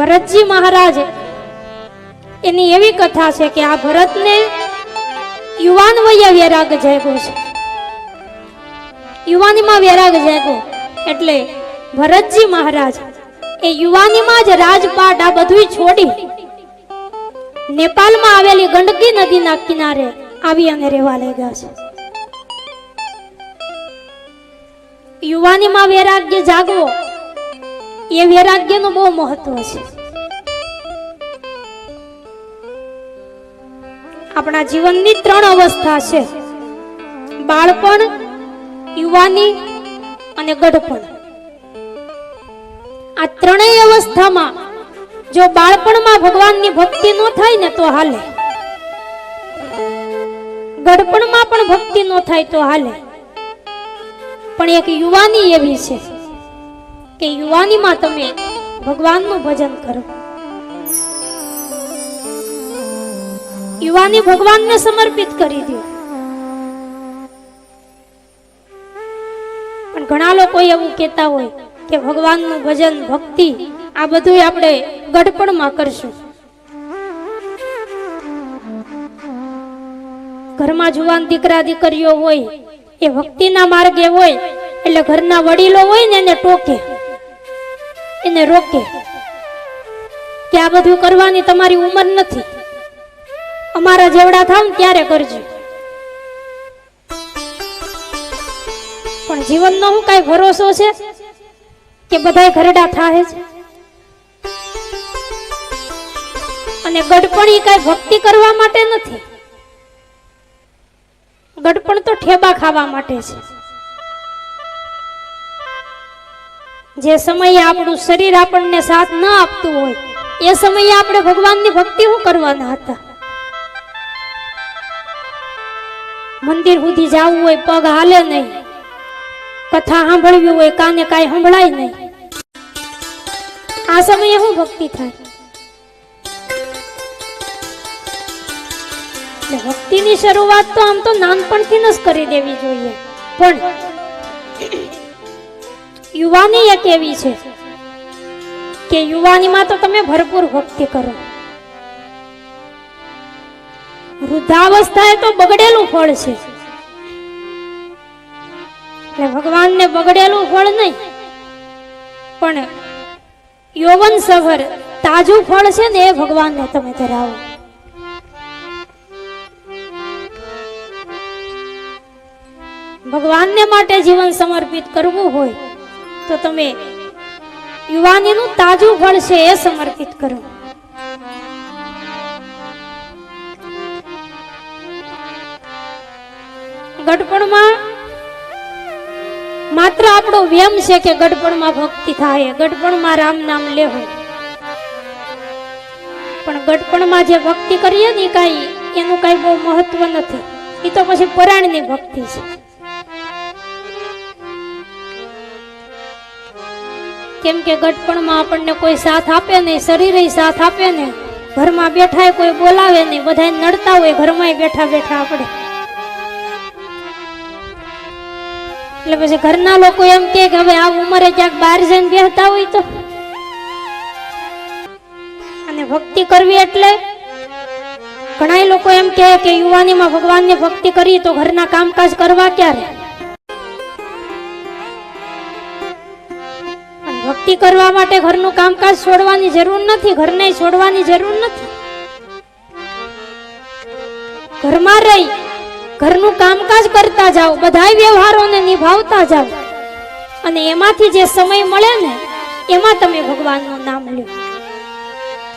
ભરતજી મહારાજ. એની એવી કથા છે કે આ ભરતને યુવાન વયે વૈરાગ જાગ્યો છે. યુવાનીમાં વૈરાગ જાગ્યો. એટલે ભરતજી મહારાજ એ યુવાનીમાં જ રાજપાટ આ બધું છોડી નેપાળમાં આવેલી ગંડકી નદીના કિનારે આવી અને રહેવા લાગ્યા છે. યુવાનીમાં વૈરાગ્ય જાગવો એ વૈરાગ્યનું બહુ મહત્વ છે. આપણા જીવનની ત્રણ અવસ્થા છે. બાળપણ, યુવાની અને ગઢપણ. આ ત્રણેય અવસ્થામાં જો બાળપણમાં ભગવાનની ભક્તિ ન થાય ને તો હાલે. ગઢપણમાં પણ ભક્તિ ન થાય તો હાલે. પણ એક યુવાની એવી છે. કે યુવાનીમાં તમે ભગવાનનું ભજન કરો. યુવાની ભગવાનને સમર્પિત કરી દો. પણ ઘણા લોકો એવું કહેતા હોય કે ભગવાનનું ભજન ભક્તિ, આ બધું આપણે ગઢપણમાં કરશું. ઘરમાં જુવાન દીકરા દીકરીઓ હોય, એ ભક્તિના માર્ગે હોય, એટલે ઘરના વડીલો હોય ને એને ટોકે. એને રોકે. કે આ બધું કરવાની તમારી ઉંમર નથી. અમારા જેવડા થાવ ને ત્યારે કરજો. પણ જીવનનો હું કઈ ભરોસો છે? કે બધાય ઘરડા થાય છે? અને ગડપણી કઈ ભક્તિ કરવા માટે નથી? ગડપણ તો ઠેબા ખાવા માટે છે. જે સમયે આપણું શરીર આપણને સાથ ન આપતું હોય, એ સમયે આપણે ભગવાનની ભક્તિ શું કરવાના હતા? મંદિર સુધી જવું હોય, પગ હાલે નહીં. કથા સાંભળવી હોય, કાને કાંઈ સંભળાય નહીં. આ સમયે શું ભક્તિ થાય? ભક્તિની શરૂઆત તો આમ તો નાનપણથી જ કરી દેવી જોઈએ. પણ યુવાની એક એવી છે કે યુવાનીમાં તો તમે ભરપૂર ભક્તિ કરો. વૃદ્ધાવસ્થા એ તો બગડેલું ફળ છે. એટલે ભગવાનને બગડેલું ફળ નહીં, પણ યૌવન સભર તાજું ફળ છે ને એ ભગવાનને તમે ધરાવો. ભગવાનને માટે જીવન સમર્પિત કરવું હોય તો તમે યુવાનીનું તાજું ફળ છે એ સમર્પિત કરો. ગઢપણમાં માત્ર આપણો વ્યમ છે કે ગઢપણમાં ભક્તિ થાય, ગઢપણમાં રામ નામ લેવું. પણ ગઢપણમાં જે ભક્તિ કરીએ ને કાંઈ, એનું કાંઈ બહુ મહત્વ નથી. એ તો પછી પરાણની ભક્તિ છે. કેમ કે ગઢપણમાં આપણને કોઈ સાથ આપે નહીં, શરીરે સાથ આપે ને ઘરમાં બેઠા કોઈ બોલાવે નહીં બધા નડતા હોય ઘરમાં બેઠા બેઠા આપણે. એટલે પછી ઘરના લોકો એમ કે હવે આ ઉંમરે ક્યાંક બહાર જઈને બેસતા હોય તો. અને ભક્તિ કરવી એટલે ઘણા લોકો એમ કહે કે યુવાનીમાં ભગવાનની ભક્તિ કરી તો ઘરના કામકાજ કરવા ક્યારે? ભક્તિ કરવા માટે ઘરનું કામકાજ છોડવાની જરૂર નથી, ઘરને છોડવાની જરૂર નથી. ઘરમાં રહી, ઘરનું કામકાજ કરતા જાઓ, બધાય વ્યવહારોને નિભાવતા જાઓ. અને એમાંથી જે સમય મળે ને, એમાં તમે ભગવાનનું નામ લ્યો.